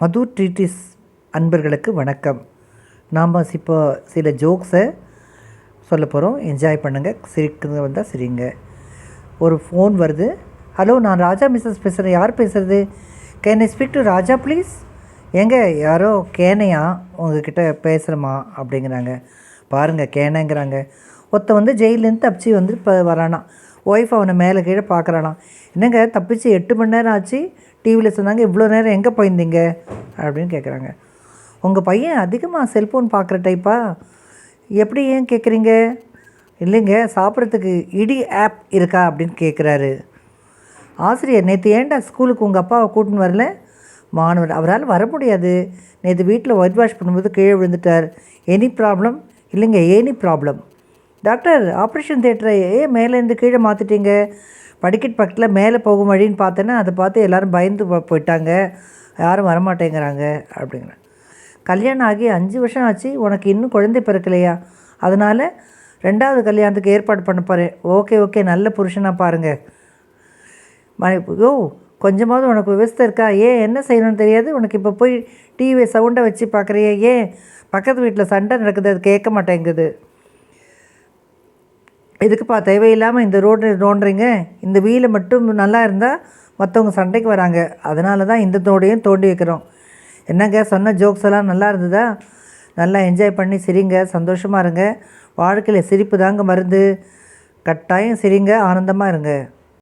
மது treaties அன்பர்களுக்கு வணக்கம். நாம் இப்போ சில ஜோக்ஸை சொல்ல போகிறோம் என்ஜாய் பண்ணுங்கள் சிரிக்கிறது வந்தால் சிரிங்க. ஒரு ஃபோன் வருது. ஹலோ நான் ராஜா மிஸ்ஸஸ் பேசுகிறேன் யார் பேசுகிறது can I speak to Raja please ஏங்க யாரோ கேனையா? உங்ககிட்ட பேசுகிறேம்மா அப்படிங்கிறாங்க. பாருங்கள் கேனைங்கிறாங்க. ஒருத்த வந்து ஜெயிலேருந்து தப்பிச்சு வந்து இப்போ வரானா. ஒய்ஃப் அவனை மேலே கீழே பார்க்குறானா என்னங்க தப்பிச்சு எட்டு மணி நேரம் ஆச்சு டிவியில் சொன்னாங்க இவ்வளோ நேரம் எங்கே போயிருந்தீங்க? அப்படின்னு கேட்குறாங்க உங்கள் பையன் அதிகமாக செல்ஃபோன் பார்க்குற டைப்பா எப்படி ஏன் கேட்குறீங்க இல்லைங்க சாப்பிட்றதுக்கு இடி ஆப் இருக்கா? அப்படின்னு கேட்குறாரு ஆசிரியர் நேற்று ஏன்டா ஸ்கூலுக்கு உங்கள் அப்பாவை கூட்டின்னு வரல? மாணவர் அவரால் வர முடியாது. நேற்று வீட்டில் ஒயிட் வாஷ் பண்ணும்போது கீழே விழுந்துட்டார். எனி ப்ராப்ளம் இல்லைங்க எனி ப்ராப்ளம் டாக்டர் ஆப்ரேஷன் தேட்டரை ஏன் மேலேருந்து கீழே மாற்றிட்டீங்க படிக்கட் பக்கத்தில் மேலே போகும் வழின்னு பார்த்தேன்னா அதை பார்த்து எல்லோரும் பயந்து போயிட்டாங்க. யாரும் வரமாட்டேங்கிறாங்க அப்படிங்கிற. கல்யாணம் ஆகி அஞ்சு வருஷம் ஆச்சு உனக்கு இன்னும் குழந்தை பிறக்கலையா? அதனால் ரெண்டாவது கல்யாணத்துக்கு ஏற்பாடு பண்ண போகிறேன் ஓகே ஓகே நல்ல புருஷனாக பாருங்கள் ம- யோ கொஞ்சமாவது உனக்கு விவசாயம் இருக்கா? ஏன் என்ன செய்யணும்னு தெரியாது? உனக்கு இப்போ போய் டிவி சவுண்டை வச்சு பார்க்குறியே ஏன்? பக்கத்து வீட்டில் சண்டை நடக்குது அது கேட்க மாட்டேங்குது. எதுக்குப்பா தேவையில்லாமல் இந்த ரோடு நோண்டுறீங்க? இந்த வீலை மட்டும் நல்லா இருந்தால் மற்றவங்க சண்டைக்கு வராங்க. அதனால தான் இந்த தோடையும் தோண்டி வைக்கிறோம். என்னங்க சொன்ன ஜோக்ஸ் எல்லாம் நல்லா இருந்ததா? நல்லா என்ஜாய் பண்ணி சிரிங்க சந்தோஷமாக இருங்க. வாழ்க்கையில் சிரிப்பு தாங்க மருந்து. கட்டாயம் சிரிங்க ஆனந்தமாக இருங்க.